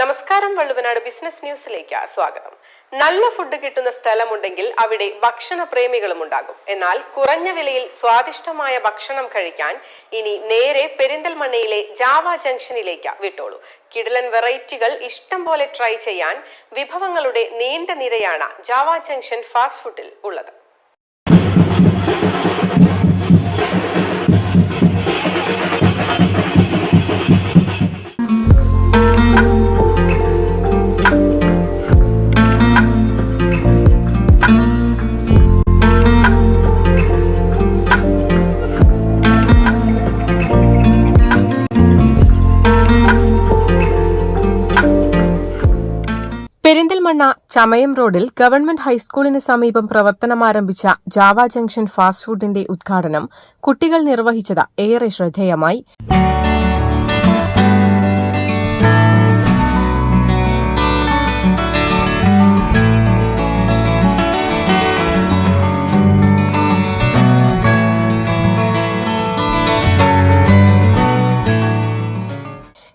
നമസ്കാരം വള്ളുവനാട് ബിസിനസ് ന്യൂസിലേക്ക് സ്വാഗതം. നല്ല ഫുഡ് കിട്ടുന്ന സ്ഥലമുണ്ടെങ്കിൽ അവിടെ ഭക്ഷണ പ്രേമികളും ഉണ്ടാകും. എന്നാൽ കുറഞ്ഞ വിലയിൽ സ്വാദിഷ്ടമായ ഭക്ഷണം കഴിക്കാൻ ഇനി നേരെ പെരിന്തൽമണ്ണയിലെ ജാവ ജംഗ്ഷനിലേക്ക് വിട്ടോളൂ. കിടലൻ വെറൈറ്റികൾ ഇഷ്ടം പോലെ ട്രൈ ചെയ്യാൻ വിഭവങ്ങളുടെ നീണ്ട നിരയാണ് ജാവ ജംഗ്ഷൻ ഫാസ്റ്റ് ഫുഡിൽ ഉള്ളത്. പെരിന്തൽമണ്ണ ചമയം റോഡിൽ ഗവൺമെന്റ് ഹൈസ്കൂളിന് സമീപം പ്രവർത്തനമാരംഭിച്ച ജാവ ജംഗ്ഷൻ ഫാസ്റ്റ് ഫുഡിന്റെ ഉദ്ഘാടനം കുട്ടികൾ നിർവഹിച്ചത് ഏറെ ശ്രദ്ധേയമായി.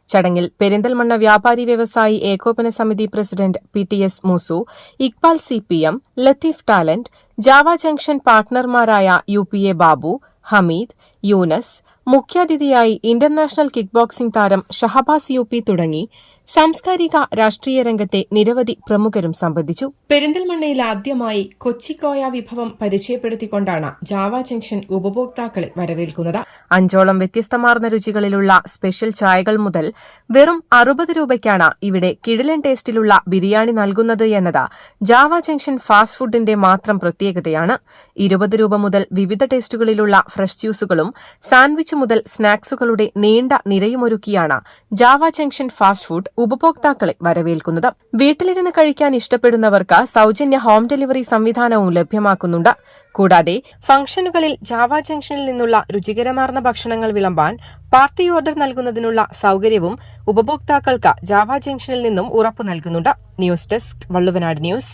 ചടങ്ങിൽ പെരിന്തൽമണ്ണ വ്യാപാരി വ്യവസായി ഏകോപന സമിതി president P T S Moosu Iqbal C P M Latheef talent Java junction പാർട്ട്ണർമാരായ U P A Babu Hameed Younus മുഖ്യാതിഥിയായി ഇന്റർനാഷണൽ കിക്ക് ബോക്സിംഗ് താരം ഷഹബാസ് യു പി തുടങ്ങി. സാംസ്കാരിക രാഷ്ട്രീയ രംഗത്തെ നിരവധി പ്രമുഖരും സംബന്ധിച്ചു. പെരിന്തൽമണ്ണയിൽ ആദ്യമായി കൊച്ചിക്കോയ വിഭവം പരിചയപ്പെടുത്തിക്കൊണ്ടാണ് ജാവ ജംഗ്ഷൻ ഉപഭോക്താക്കളെ വരവേൽക്കുന്നത്. അഞ്ചോളം വ്യത്യസ്തമാർന്ന രുചികളിലുള്ള സ്പെഷ്യൽ ചായകൾ മുതൽ വെറും അറുപത് രൂപയ്ക്കാണ് ഇവിടെ കിഴലൻ ടേസ്റ്റിലുള്ള ബിരിയാണി നൽകുന്നത് എന്നത്. ജാവ ജംഗ്ഷൻ ഫാസ്റ്റ് ഫുഡിന്റെ മാത്രം പ്രത്യേകതയാണ്. ഇരുപത് രൂപ മുതൽ വിവിധ ടേസ്റ്റുകളിലുള്ള ഫ്രഷ് ജ്യൂസുകളും സാൻഡ്വിച്ച് മുതൽ സ്നാക്സുകളുടെ നീണ്ട നിരയുമൊരുക്കിയാണ് ജാവ ജംഗ്ഷൻ ഫാസ്റ്റ് ഫുഡ് ഉപഭോക്താക്കളെ വരവേൽക്കുന്നത്. വീട്ടിലിരുന്ന് കഴിക്കാൻ ഇഷ്ടപ്പെടുന്നവർക്ക് സൌജന്യ ഹോം ഡെലിവറി സംവിധാനവും ലഭ്യമാക്കുന്നുണ്ട്. കൂടാതെ ഫംഗ്ഷനുകളിൽ ജാവ ജംഗ്ഷനിൽ നിന്നുള്ള രുചികരമാർന്ന ഭക്ഷണങ്ങൾ വിളമ്പാൻ പാർട്ടി ഓർഡർ നൽകുന്നതിനുള്ള സൌകര്യവും ഉപഭോക്താക്കൾക്ക് ജാവ ജംഗ്ഷനിൽ നിന്നും ഉറപ്പു നൽകുന്നുണ്ട്. News desk Valluvanad news.